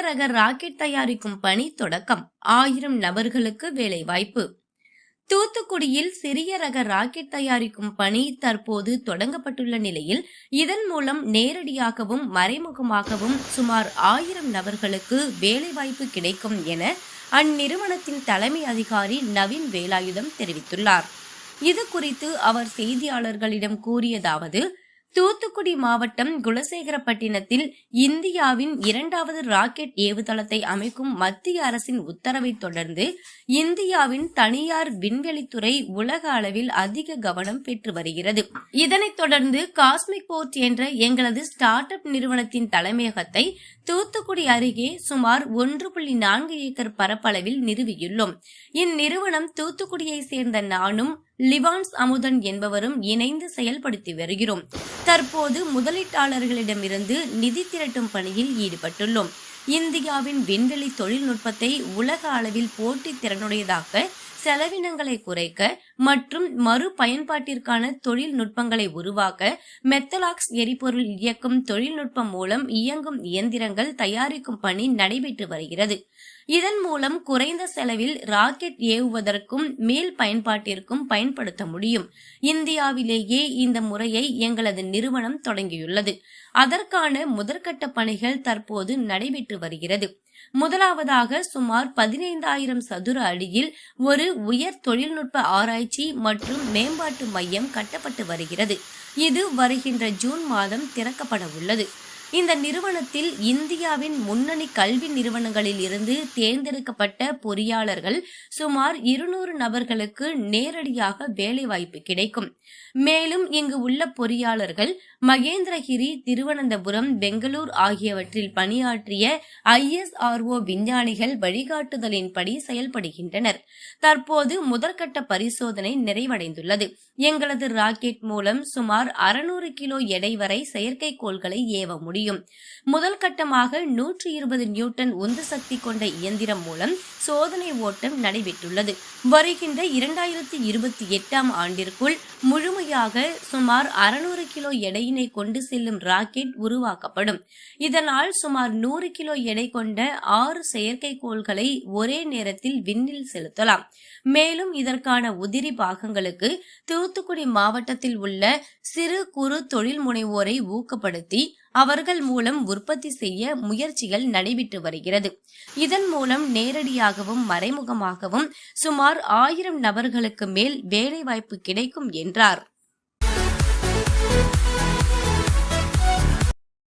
ரக ராக்கெட் தயாரிக்கும் பணி தொடக்கம். ஆயிரம் நபர்களுக்கு வேலைவாய்ப்பு. தூத்துக்குடியில் சிறிய ரக ராக்கெட் தயாரிக்கும் பணி தற்போது தொடங்கப்பட்டுள்ள நிலையில் இதன் மூலம் நேரடியாகவும் மறைமுகமாகவும் சுமார் ஆயிரம் நபர்களுக்கு வேலைவாய்ப்பு கிடைக்கும் என அந்நிறுவனத்தின் தலைமை அதிகாரி நவீன் வேலாயுதம் தெரிவித்துள்ளார். இது குறித்து அவர் செய்தியாளர்களிடம் கூறியதாவது தூத்துக்குடி மாவட்டம் குலசேகரப்பட்டினத்தில் இந்தியாவின் இரண்டாவது ராக்கெட் ஏவுதளத்தை அமைக்கும் மத்திய அரசின் உத்தரவை தொடர்ந்து இந்தியாவின் தனியார் விண்வெளித்துறை உலக அளவில் அதிக கவனம் பெற்று வருகிறது. இதனைத் தொடர்ந்து காஸ்மிக் போர்ட் என்ற எங்களது ஸ்டார்ட் அப் நிறுவனத்தின் தலைமையகத்தை தூத்துக்குடி அருகே சுமார் ஒன்று புள்ளி நான்கு ஏக்கர் பரப்பளவில் நிறுவியுள்ளோம். இந்நிறுவனம் தூத்துக்குடியை சேர்ந்த நானும் லிவான்ஸ் அமுதன் என்பவரும் இணைந்து செயல்படுத்தி வருகிறோம். தற்போது முதலீட்டாளர்களிடமிருந்து நிதி திரட்டும் பணியில் ஈடுபட்டுள்ளோம். இந்தியாவின் விண்வெளி தொழில்நுட்பத்தை உலக அளவில் போட்டி திறனுடையதாக்க செலவினங்களை குறைக்க மற்றும் மறு பயன்பாட்டிற்கான தொழில்நுட்பங்களை உருவாக்க மெத்தலாக்ஸ் எரிபொருள் இயக்கும் தொழில்நுட்பம் மூலம் இயங்கும் இயந்திரங்கள் தயாரிக்கும் பணி நடைபெற்று வருகிறது. இதன் மூலம் குறைந்த செலவில் ராக்கெட் ஏவுவதற்கும் மேல் பயன்பாட்டிற்கும் பயன்படுத்த முடியும். இந்தியாவிலேயே இந்த முறையை எங்களது நிறுவனம் தொடங்கியுள்ளது. அதற்கான முதற்கட்ட பணிகள் தற்போது நடைபெற்று வருகிறது. முதலாவதாக சுமார் பதினைந்தாயிரம் சதுர அடியில் ஒரு உயர் தொழில்நுட்ப ஆராய்ச்சி மற்றும் மேம்பாட்டு மையம் கட்டப்பட்டு வருகிறது. இது வருகின்ற ஜூன் மாதம் திறக்கப்பட உள்ளது. இந்த நிறுவனத்தில் இந்தியாவின் முன்னணி கல்வி நிறுவனங்களில் இருந்து தேர்ந்தெடுக்கப்பட்ட பொறியாளர்கள் சுமார் இருநூறு நபர்களுக்கு நேரடியாக வேலைவாய்ப்பு கிடைக்கும். மேலும் இங்கு உள்ள பொறியாளர்கள் மகேந்திரகிரி திருவனந்தபுரம் பெங்களூர் ஆகியவற்றில் பணியாற்றிய ஐஎஸ்ஆர்ஓ விஞ்ஞானிகள் வழிகாட்டுதலின்படி செயல்படுகின்றனர். தற்போது முதற்கட்ட பரிசோதனை நிறைவடைந்துள்ளது. எங்களது ராக்கெட் மூலம் சுமார் அறுநூறு கிலோ எடை வரை செயற்கைக்கோள்களை ஏவ முடியும். முதல் கட்டமாக நூற்றி இருபது நியூட்டன் உந்து சக்தி கொண்ட இயந்திரம் மூலம் சோதனை ஓட்டம் நடைபெற்றுள்ளது. வருகின்ற இரண்டாயிரத்தி இருபத்தி எட்டாம் ஆண்டிற்குள் முழுமையாக சுமார் அறுநூறு கிலோ எடையினை கொண்டு செல்லும் ராக்கெட் உருவாக்கப்படும். இதனால் சுமார் நூறு கிலோ எடை கொண்ட ஆறு செயற்கைக்கோள்களை ஒரே நேரத்தில் விண்ணில் செலுத்தலாம். மேலும் இதற்கான உதிரி பாகங்களுக்கு தூத்துக்குடி மாவட்டத்தில் உள்ள சிறு குறு தொழில் முனைவோரை ஊக்கப்படுத்தி அவர்கள் மூலம் உற்பத்தி செய்ய முயற்சிகள் நடைபெற்று வருகிறது. இதன் மூலம் நேரடியாகவும் மறைமுகமாகவும் சுமார் ஆயிரம் நபர்களுக்கு மேல் வேலைவாய்ப்பு கிடைக்கும் என்றார்.